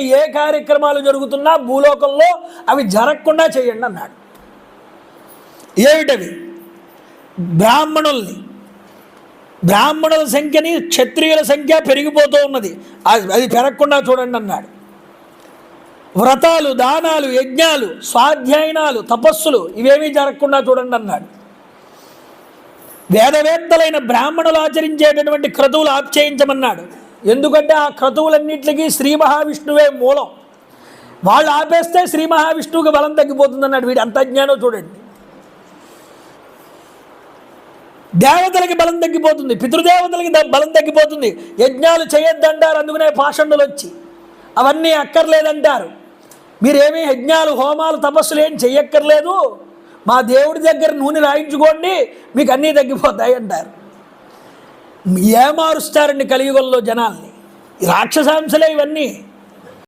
ఏ కార్యక్రమాలు జరుగుతున్నా భూలోకంలో అవి జరగకుండా చేయండి అన్నాడు. ఏమిటవి? బ్రాహ్మణుల్ని. బ్రాహ్మణుల సంఖ్యని క్షత్రియుల సంఖ్య పెరిగిపోతూ ఉన్నది. అది అది పెరగకుండా చూడండి అన్నాడు. వ్రతాలు దానాలు యజ్ఞాలు స్వాధ్యాయనాలు తపస్సులు ఇవేమీ జరగకుండా చూడండి అన్నాడు. వేదవేత్తలైన బ్రాహ్మణులు ఆచరించేటటువంటి క్రతువులు ఆప్చేయించమన్నాడు ఎందుకంటే ఆ క్రతువులన్నింటికి శ్రీ మహావిష్ణువే మూలం. వాళ్ళు ఆపేస్తే శ్రీ మహావిష్ణువుకి బలం తగ్గిపోతుందన్నాడు వీడు అంతజ్ఞానం చూడండి. దేవతలకి బలం తగ్గిపోతుంది పితృదేవతలకి బలం తగ్గిపోతుంది. యజ్ఞాలు చేయొద్దంటారు అందుకనే పాషండులు వచ్చి అవన్నీ అక్కర్లేదంటారు. మీరేమీ యజ్ఞాలు హోమాలు తపస్సులు ఏం చెయ్యక్కర్లేదు. మా దేవుడి దగ్గర నూనె రాయించుకోండి మీకు అన్నీ తగ్గిపోతాయి అంటారు ఏమారుస్తారండి కలియుగంలో జనాల్ని? రాక్షసాంశలే ఇవన్నీ.